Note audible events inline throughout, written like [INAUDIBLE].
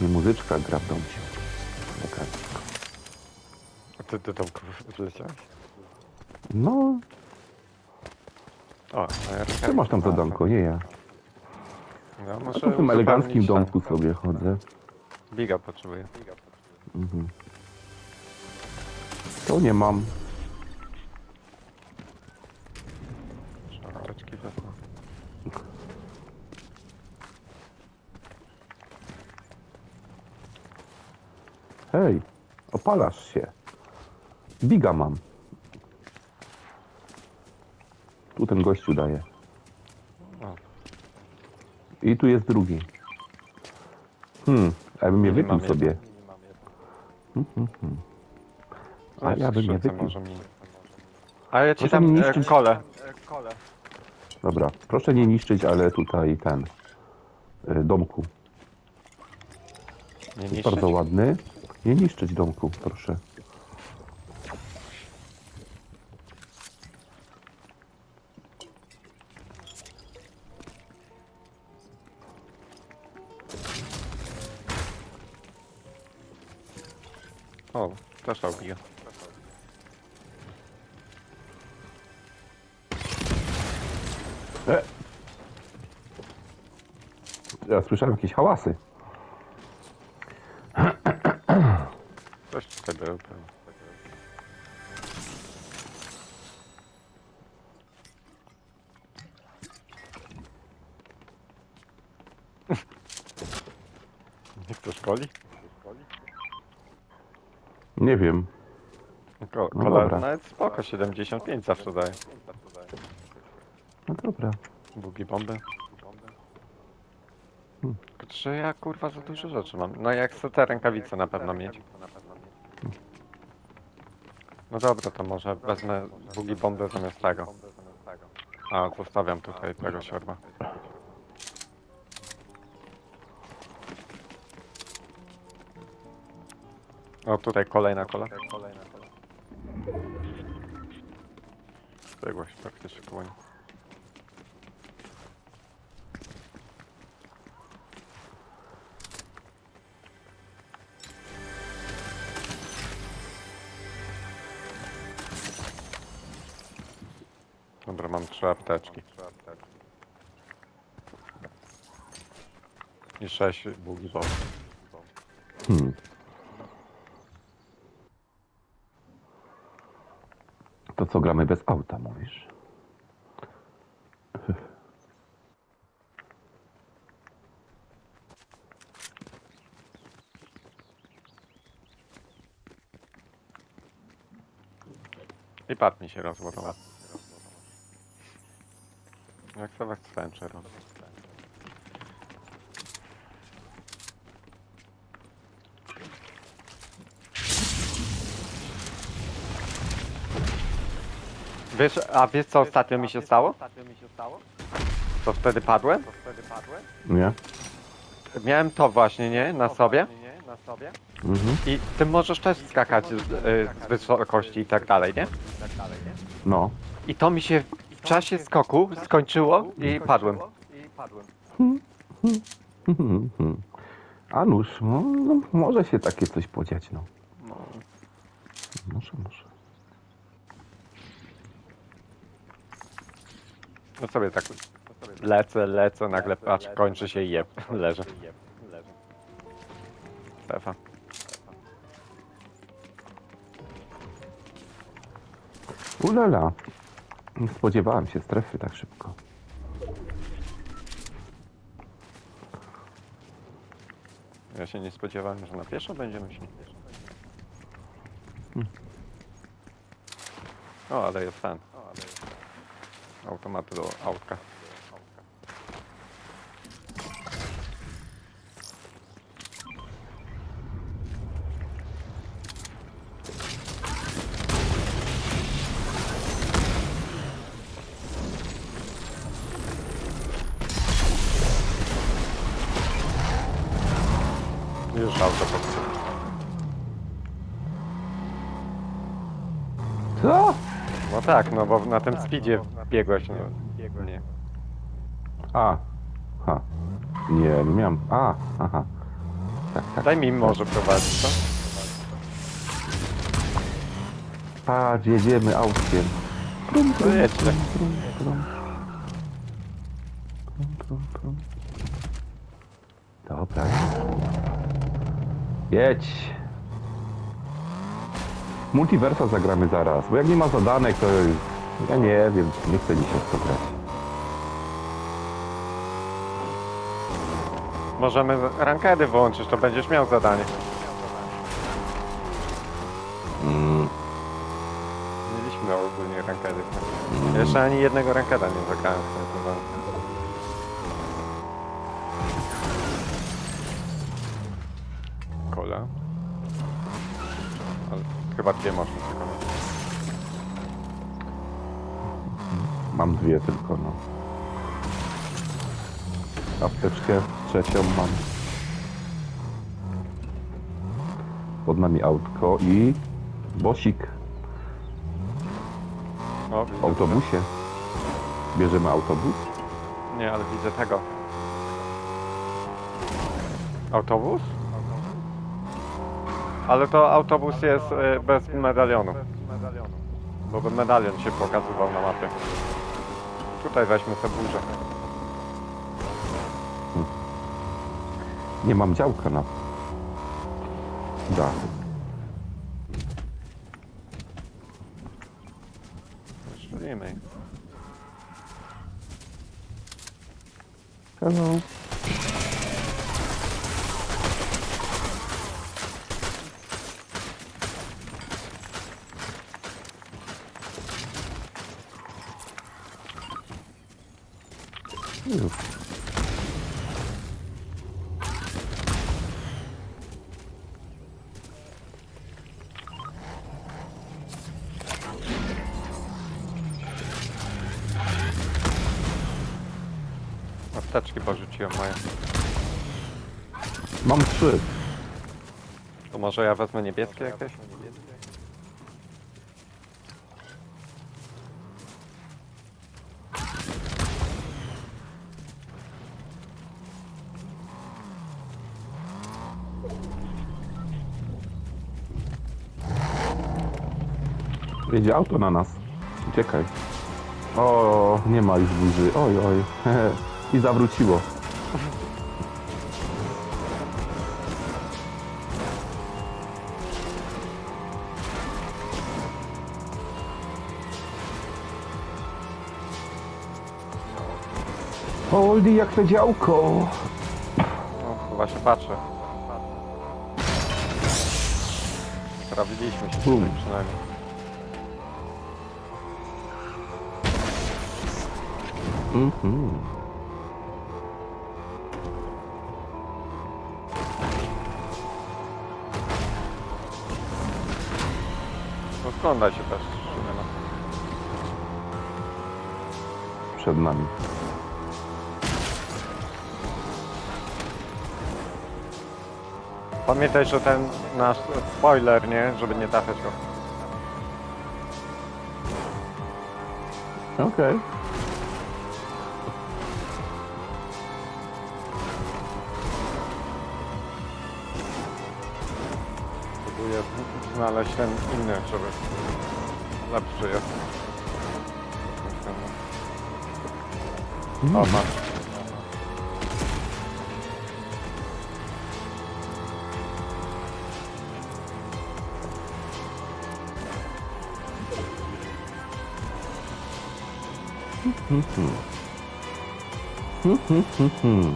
Ładnie muzyczka gra w domcie. Taka. A ty do domku wleciałeś? No, O, a ja ty masz tam za domko, nie ja. No, A muszę to w tym eleganckim uzupełnić domku sobie chodzę. Biga potrzebuję. Mhm. To nie mam. Opalasz się. Biga mam. Tu ten gościu daje. I tu jest drugi. Hmm, a ja bym je wypił sobie. jeden. A ja bym nie skrzynce wypił. może mi. A ja ci Proszę mi dam e, niszczyć- kole. Dobra, proszę nie niszczyć, ale tutaj ten y, domku. Nie Jest niszczyć? bardzo ładny. Nie niszczyć domku, proszę. O, też biga. E! Ja słyszałem jakieś hałasy. Nie chcesz szkoli? Nie wiem. Ko No kola dobra. nawet spoko, 75 zawsze daje. No dobra. Bugi bomby. Hmm. Tylko Czy ja kurwa za dużo rzeczy mam? No jak chcę te rękawice na pewno mieć. No dobra, to może wezmę bugi bomby zamiast tego. A, zostawiam tutaj tego siorba. O, tutaj kolejna kola. Biegło się praktycznie koło niej. Dobra, mam trzy apteczki. I sześć bugi bomb. Hmm. To co, gramy bez auta, mówisz? I pad mi się rozładował. Jak to Adventure robi? Wiesz, a wiesz co ostatnio mi się stało? Co wtedy padłem? Nie? Miałem to właśnie, nie? Na sobie. Mhm. I ty możesz też skakać z, y, z wysokości i tak dalej, nie? No. I to mi się w czasie skoku skończyło i padłem. A nuż, no, no, może się takie coś podziać, no. No. Może, może. No sobie tak lecę, lecę, nagle patrz, kończy się i jeb, leżę. Stefa. Ulala. Nie spodziewałem się strefy tak szybko. Ja się nie spodziewałem, że na pieszo będziemy szli. O, ale jest ten. Automaty do autka. Już auto popsuł. Co? No tak, no bo na tym speedzie biegłeś, no. Nie. A. Ha. Nie, nie miałem. A, aha. Tak, tak. Daj mi może prowadzić, co? Patrz, jedziemy autkiem. To jedźcie. Trum, trum. Trum, trum, trum. Dobra. Jedź. Multiversa zagramy zaraz, bo jak nie ma zadanek, to ja nie wiem, nie chcę dzisiaj w to grać. Możemy rankedy włączyć, to będziesz miał zadanie. Mm, Mieliśmy ogólnie rankedy. Jeszcze ani jednego rankeda nie zagrałem w tym sezonie. Chyba dwie mieć. mam dwie tylko, no. Apteczkę trzecią mam. Pod nami autko i bosik O, w autobusie. Bierzemy autobus? Nie, ale widzę tego. Autobus? Ale to autobus jest e, bez medalionu. Bo by medalion się pokazywał na mapie. Tutaj weźmy sobie burzę. Nie mam działka na dachu. Strzelimy. Hello. Mam trzy. To może ja wezmę niebieskie jakieś? Jedzie auto na nas. Uciekaj. O, nie ma już burzy. Oj, oj. [LAUGHS] I zawróciło. Holdi, jak to działko. No, chyba się patrzę. Sprawiliśmy się Bum. tutaj przynajmniej. Mhm. Rozglądaj się też, Szymona. Przed nami. Pamiętaj, że ten nasz spoiler, nie? Żeby nie trafiać go. Okej. Próbuję znaleźć ten inny, żeby lepszy jest. O, Mm. masz. Mhm.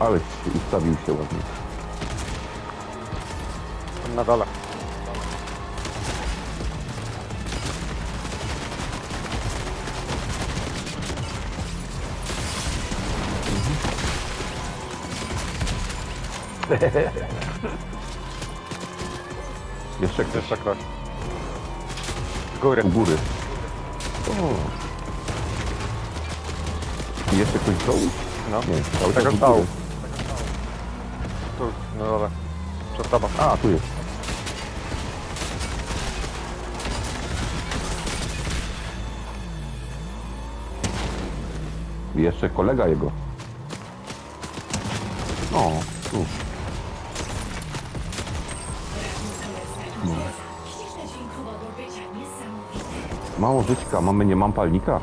Ale ustawił się ładnie. Tam na dole. [LAUGHS] Jeszcze ktoś Jeszcze ktoś. Z góry. u góry. O. I jeszcze ktoś z dołu? No. Nie, cały Tego czas dołu. góry. Tu, na dole. Przed tobą. A, tu jest. I Jeszcze kolega jego. O, tu. Mało żyćka, mamy nie mam palnika?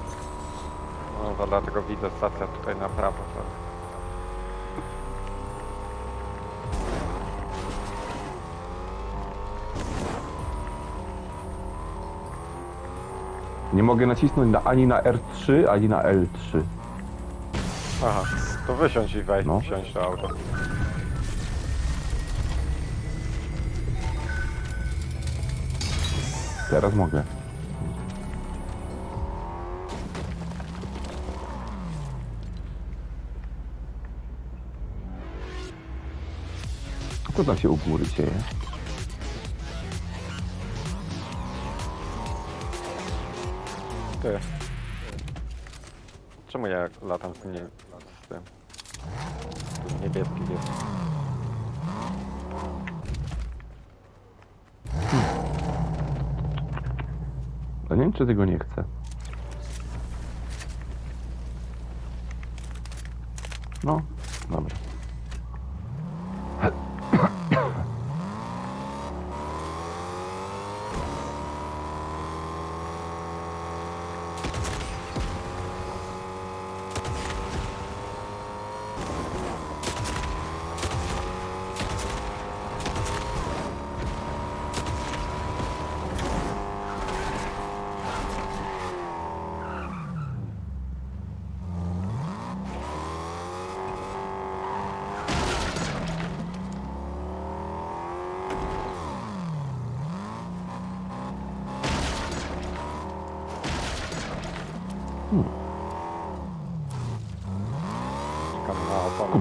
No to dlatego widzę stacja tutaj na prawo. teraz. Nie mogę nacisnąć na, ani na R3, ani na L3. Aha, to wysiądź i wejdź, no. wsiądź do auto. Teraz mogę. Co tam się u góry dzieje? Ty. Czemu ja latam nie, z tym? Tu niebieski jest. A nie wiem, czy tego nie chcę. No, dobra.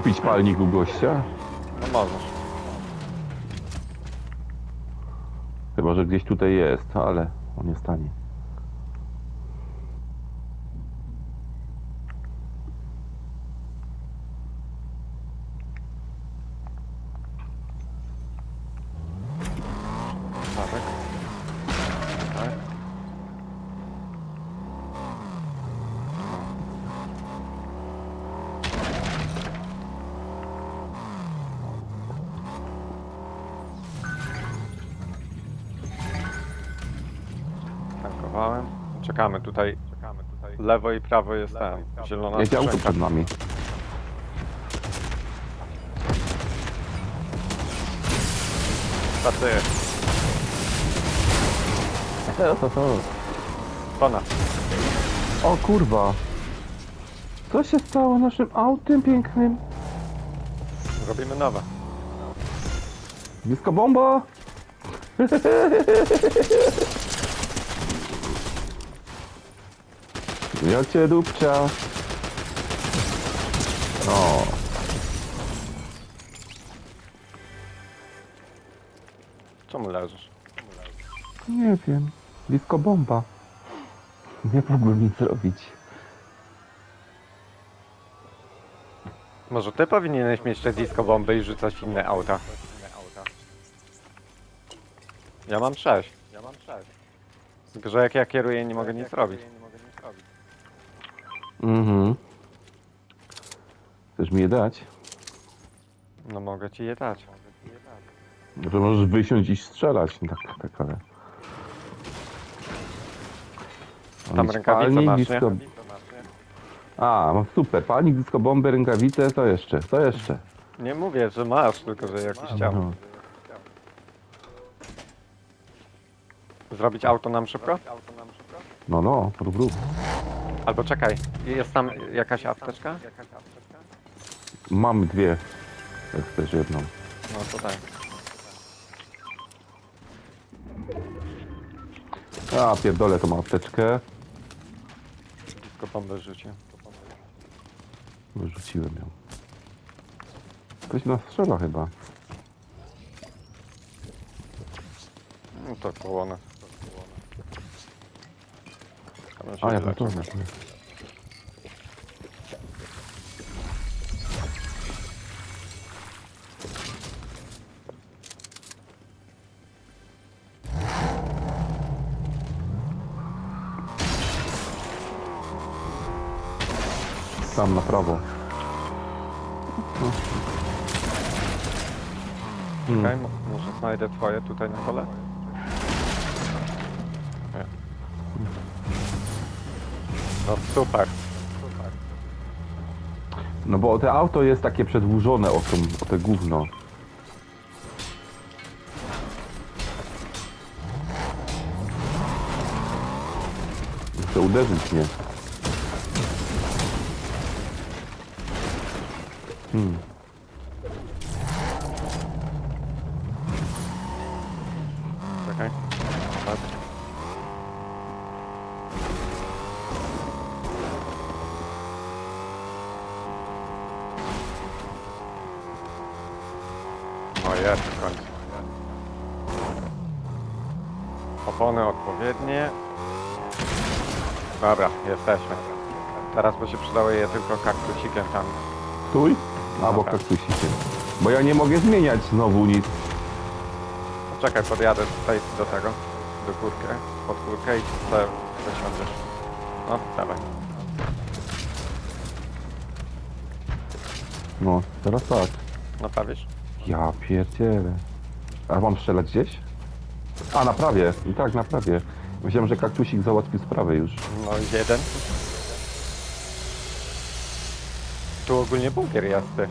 Kupić palnik u gościa? No możesz. Chyba, że gdzieś tutaj jest, ale on nie stanie. Czekamy tutaj. Czekamy tutaj. Lewo i prawo jest ten. Zielona Jedzie auto skrzynka. przed nami. [LAUGHS] Nas. O kurwa. Co się stało naszym autem pięknym? Robimy nowe. Blisko bomba! [LAUGHS] Ja cię dupcia. O, Czemu leżysz? nie wiem. Blisko bomba. Nie mogłem nic zrobić. Może ty powinieneś mieć te disco bomby i rzucać inne auta. Ja mam sześć. Ja mam sześć. Tylko, że jak ja kieruję, nie mogę nic robić. Mhm. Chcesz mi je dać? No mogę ci je dać. Że możesz wysiąść i strzelać. Tak, tak, ale... Tam Mieć rękawice palnik, masz, disco... nie? A, mam super. Palnik, disco bomby, rękawice, co jeszcze? Co jeszcze? Nie mówię, że masz, tylko że jakiś chciał. No. Zrobić auto nam szybko? No, no, rób, rób. Albo czekaj, jest tam jakaś apteczka? Mam dwie. Jak chcesz jedną. No to tak. A, pierdolę tą apteczkę. Disco bombę rzucił. Wyrzuciłem ją. Ktoś nas strzela chyba. No to koło nas. A, ja bym tak tu. Tam na prawo. Czekaj, może znajdę twoje tutaj na dole? No super. No bo te auto jest takie przedłużone o, tą, o te gówno. Chce uderzyć mnie. Hmm. Przydały je tylko kaktusikiem tam. Stój? Albo Dobra. kaktusikiem. Bo ja nie mogę zmieniać znowu nic. Poczekaj, podjadę tutaj do tego, do górkę, pod górkę i sobie wysiądziesz. No, dawaj. No, teraz tak. Naprawisz? Ja pierdzielę. A mam strzelać gdzieś? A, naprawię. I tak, naprawię. Myślałem, że kaktusik załatwił sprawę już. No jeden. Tu ogólnie bunkier jest, ty.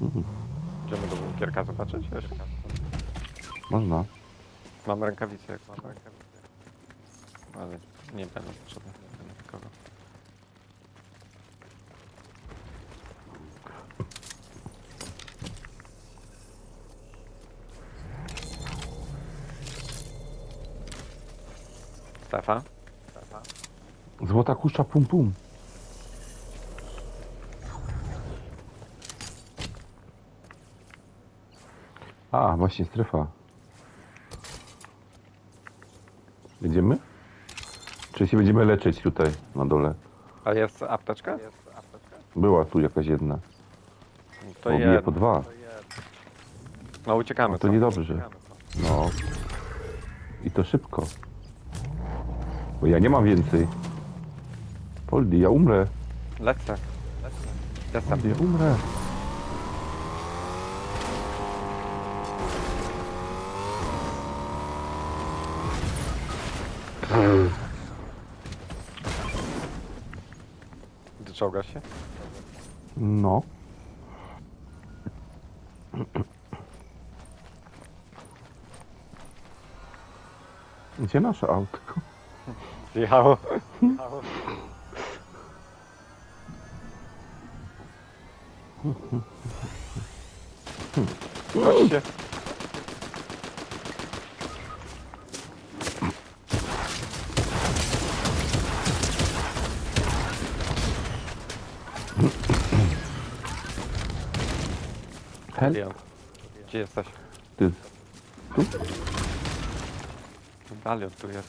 Mhm. Idziemy do bunkierka zobaczyć? Można. Mam rękawice, jak mam rękawice. Ale nie będą potrzebne dla nikogo. Stefa? Stefa? Złota kusza pum pum. A, właśnie strefa. Będziemy? Czy się będziemy leczyć tutaj na dole? A jest apteczka? Była tu jakaś jedna. To o, bije jest. po dwa. No uciekamy. No to co? niedobrze. No. I to szybko. Bo ja nie mam więcej. Poldi, ja umrę. Lecę. Jestem. Ja umrę. Doczołgasz się? No. Gdzie nasze autko? Zjechało. [LAUGHS] Chodźcie. Help? Gdzie jesteś? Ty. Tu? Dalion tu jest.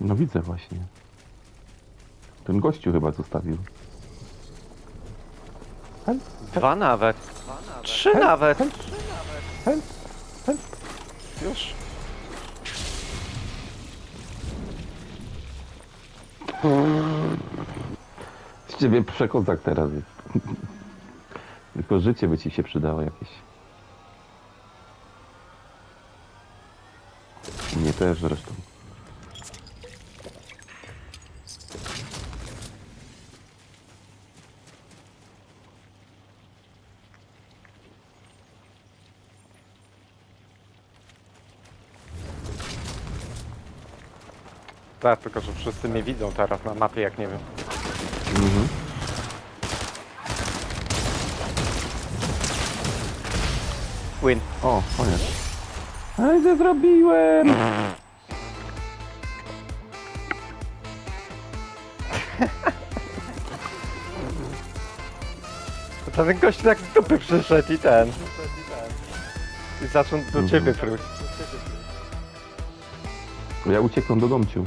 No widzę właśnie. Ten gościu chyba zostawił. Help? Dwa nawet. Trzy nawet. Help? Help? Już. Z ciebie przekozak teraz jest. Tylko życie by ci się przydało jakieś. Mnie też zresztą. Tak, tylko że wszyscy mnie widzą teraz na mapie, jak nie wiem. Mhm. Win. O, koniec. Ej, co zrobiłem? To ten gość tak z dupy przyszedł i ten. I zaczął do Mhm. ciebie fruć. Ja uciekłem do domciu.